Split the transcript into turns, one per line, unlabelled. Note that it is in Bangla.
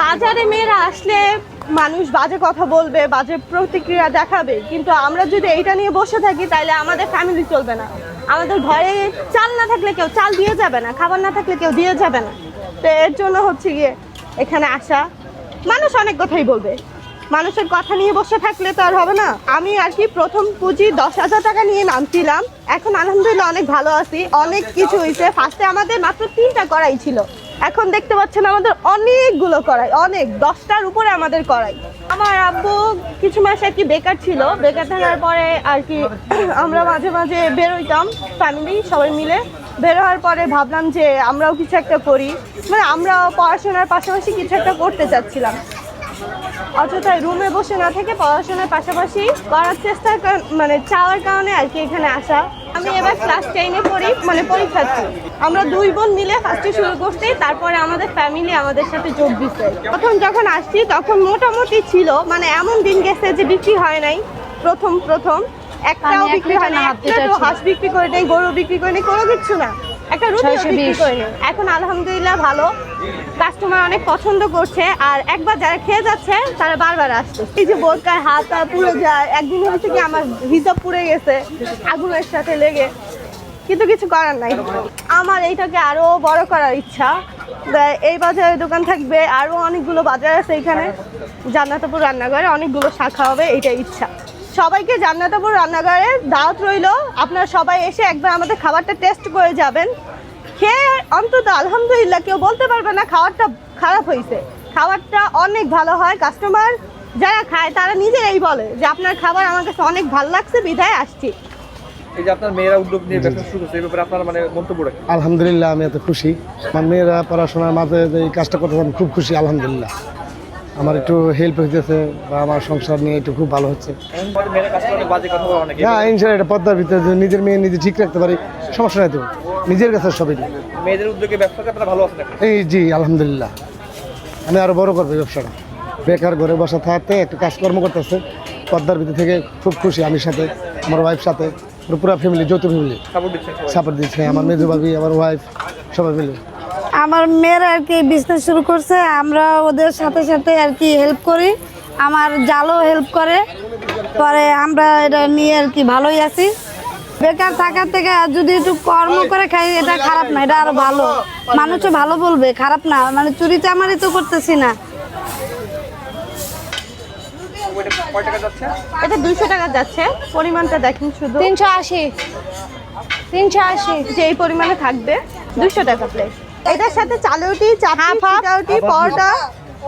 বাজারে মেয়েরা আসলে মানুষ বাজে কথা বলবে, বাজে প্রতিক্রিয়া দেখাবে। কিন্তু আমরা যদি এইটা নিয়ে বসে থাকি তাহলে আমাদের ফ্যামিলি চলবে না। আমাদের ঘরে চাল না থাকলে কেউ চাল দিয়ে যাবে না, খাবার না থাকলে কেউ দিয়ে যাবে না। তো এর জন্য হচ্ছে গিয়ে এখানে আসা, মানুষ অনেক কথাই বলবে। মানুষের কথা নিয়ে বসে থাকলে তো আর হবে না। আমি আর কি প্রথম পুঁজি দশ হাজার টাকা নিয়ে নামছিলাম। এখন আলহামদুলিল্লাহ অনেক ভালো আছি। অনেক কিছু হয়েছে ফার্স্টে আমাদের মাত্র তিনটা করাই ছিল। এখন দেখতে পাচ্ছেন আমাদের অনেকগুলো করাই অনেক, দশটার উপরে আমাদের করাই আমার আব্বু কিছু মাস আর কি বেকার ছিল, বেকার থাকার পরে আর কি আমরা মাঝে মাঝে বেরোইতাম ফ্যামিলি সবাই মিলে। বের হওয়ার পরে ভাবলাম যে আমরাও কিছু একটা করি। মানে আমরাও পড়াশোনার পাশাপাশি কিছু একটা করতে চাচ্ছিলাম। অযথায় রুমে বসে না থেকে পড়াশোনার পাশাপাশি করার চেষ্টা মানে চাওয়ার কারণে আর কি এখানে আসা। আমি এবার ক্লাস টেনে পড়ি মানে পরীক্ষার্থী আমরা দুই বোন মিলে ফার্স্টে শুরু করছি তারপরে আমাদের ফ্যামিলি আমাদের সাথে যোগ দিচ্ছে প্রথম যখন আসছি তখন মোটামুটি ছিল মানে এমন দিন গেছে যে বিক্রি হয় নাই প্রথম প্রথম। একটাও বিক্রি হয় না একটা হাঁস বিক্রি করে নেই গরু বিক্রি করে নেই কোনো কিছু না। একটা রুটি
620
বিক্রি করে। এখন আলহামদুলিল্লাহ ভালো। কাস্টমার অনেক পছন্দ করছে আর একবার যারা খেয়ে যাচ্ছে তারা বারবার আসছে। এই যে বোরকার হাত পুড়ে যায় একদিন হয়েছে কি আমার হিসাব পুড়ে গেছে আগুনের সাথে লেগে। কিন্তু কিছু করার নাই। আমার এইটাকে আরও বড় করার ইচ্ছা। এই বাজারে দোকান থাকবে আরও অনেকগুলো বাজার আছে এখানে। জান্নাতাপুর রান্নাঘরে অনেকগুলো শাখা হবে এইটাই ইচ্ছা। সবাইকে জান্নাতাপুর রান্নাঘরে দাওয়াত রইল। আপনারা সবাই এসে একবার আমাদের খাবারটা টেস্ট করে যাবেন। খেয়ে অন্তত আলহামদুলিল্লাহ কেউ বলতে পারবে না খাবারটা খারাপ হয়েছে। খাবারটা অনেক ভালো হয়। কাস্টমার যারা খায় তারা নিজেরাই বলে যে আপনার খাবার আমার কাছে অনেক ভালো লাগছে বিধায় আসছি।
এই যে আপনার মেয়েরা উদ্যোগ নিয়ে ব্যবসা শুরু করছে এই ব্যাপারে আপনার মানে মন্তব্য রাখি
আলহামদুলিল্লাহ আমি এত খুশি। আমার মেয়েরা পড়াশোনার মাঝে যে এই কাজটা করতে আমি খুব খুশি আলহামদুলিল্লাহ। আমার একটু হেল্প হইতেছে বা আমার সংসার নিয়ে একটু খুব ভালো হচ্ছে। হ্যাঁ ইনশাল্লাহ এটা পদ্মার ভিতরে যদি নিজের মেয়ে নিজে ঠিক রাখতে পারি সমস্যা নাই তো। নিজের কাছে সবই।
মেয়েদের উদ্যোগে আপনারা ভালো আছেন
এই জি আলহামদুলিল্লাহ। আমি আরও বড় করব ব্যবসাটা। বেকার ঘরে বসা থাকতে একটু কাজকর্ম করতেছে পদ্মার ভিতর থেকে খুব খুশি আমি সাথে আমার ওয়াইফ সাথে পুরো ফ্যামিলি যৌথ ফ্যামিলি
সাপোর্ট
দিচ্ছে আমার মেজো ভাবি আমার ওয়াইফ সবাই মিলে।
আমার মেয়েরা আর কি বিজনেস শুরু করছে আমরা ওদের সাথে সাথে আর কি হেল্প করি। আমার জালও হেল্প করে পরে আমরা এটা নিয়ে আর কি ভালোই আছি। বেকার থাকার থেকে যদি একটু কর্ম করে খাই এটা খারাপ না এটা আরও ভালো। মানুষও ভালো বলবে খারাপ না মানে চুরি চামারি তো করতেছি না।
এটা দুইশো টাকা যাচ্ছে পরিমাণটা দেখেন শুধু।
তিনশো আশি। তিনশো আশি।
যে এই পরিমাণে থাকবে দুইশো টাকা প্লেট এটার সাথে চালুটি চাপা চাউটি পরোটা।